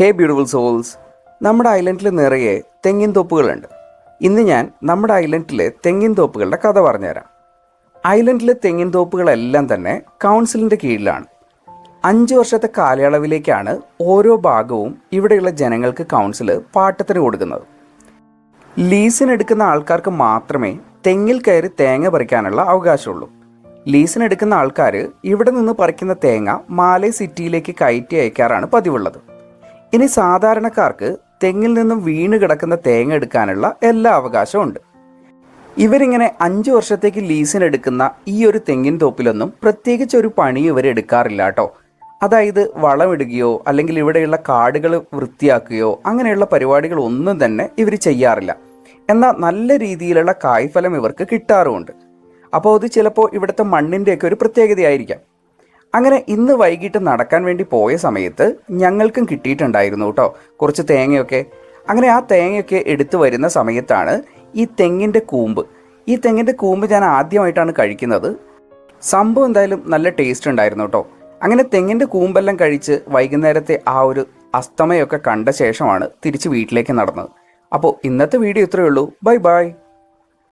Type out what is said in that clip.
ഹേ beautiful souls നമ്മുടെ ഐലൻഡിൽ നിറയെ തെങ്ങിൻ തോപ്പുകളുണ്ട്. ഇന്ന് ഞാൻ നമ്മുടെ ഐലൻഡിലെ തെങ്ങിൻ തോപ്പുകളുടെ കഥ പറഞ്ഞുതരാം. ഐലൻഡിലെ തെങ്ങിൻ തോപ്പുകളെല്ലാം തന്നെ കൗൺസിലിന്റെ കീഴിലാണ്. അഞ്ച് വർഷത്തെ കാലയളവിലേക്കാണ് ഓരോ ഭാഗവും ഇവിടെയുള്ള ജനങ്ങൾക്ക് കൗൺസിൽ പാട്ടത്തിന് കൊടുക്കുന്നത്. ലീസിനെടുക്കുന്ന ആൾക്കാർക്ക് മാത്രമേ തെങ്ങിൽ കയറി തേങ്ങ പറിക്കാനുള്ള അവകാശമുള്ളൂ. ലീസിനെടുക്കുന്ന ആൾക്കാർ ഇവിടെ നിന്ന് പറിക്കുന്ന തേങ്ങ മാലേ സിറ്റിയിലേക്ക് കയറ്റി അയക്കാറാണ് പതിവുള്ളത്. ഇനി സാധാരണക്കാർക്ക് തെങ്ങിൽ നിന്നും വീണ് കിടക്കുന്ന തേങ്ങ എടുക്കാനുള്ള എല്ലാ അവകാശവും ഉണ്ട്. ഇവരിങ്ങനെ അഞ്ച് വർഷത്തേക്ക് ലീസിനെടുക്കുന്ന ഈ ഒരു തെങ്ങിൻ തോപ്പിലൊന്നും പ്രത്യേകിച്ച് ഒരു പണി ഇവർ എടുക്കാറില്ല കേട്ടോ അതായത് വളമിടുകയോ അല്ലെങ്കിൽ ഇവിടെയുള്ള കാടുകൾ വൃത്തിയാക്കുകയോ അങ്ങനെയുള്ള പരിപാടികൾ ഒന്നും തന്നെ ഇവർ ചെയ്യാറില്ല. എന്നാൽ നല്ല രീതിയിലുള്ള കായ്ഫലം ഇവർക്ക് കിട്ടാറുമുണ്ട്. അപ്പോൾ അത് ചിലപ്പോൾ ഇവിടുത്തെ മണ്ണിന്റെയൊക്കെ ഒരു പ്രത്യേകതയായിരിക്കാം. അങ്ങനെ ഇന്ന് വൈകിട്ട് നടക്കാൻ വേണ്ടി പോയ സമയത്ത് ഞങ്ങൾക്കും കിട്ടിയിട്ടുണ്ടായിരുന്നു കേട്ടോ കുറച്ച് തേങ്ങയൊക്കെ. അങ്ങനെ ആ തേങ്ങയൊക്കെ എടുത്തു വരുന്ന സമയത്താണ് ഈ തെങ്ങിന്റെ കൂമ്പ്. ഈ തെങ്ങിന്റെ കൂമ്പ് ഞാൻ ആദ്യമായിട്ടാണ് കഴിക്കുന്നത്. സംഭവം എന്തായാലും നല്ല ടേസ്റ്റ് ഉണ്ടായിരുന്നു കേട്ടോ അങ്ങനെ തെങ്ങിന്റെ കൂമ്പെല്ലാം കഴിച്ച് വൈകുന്നേരത്തെ ആ ഒരു അസ്തമയൊക്കെ കണ്ട ശേഷമാണ് തിരിച്ച് വീട്ടിലേക്ക് നടന്നത്. അപ്പോൾ ഇന്നത്തെ വീഡിയോ ഇത്രയേ ഉള്ളൂ. Bye bye.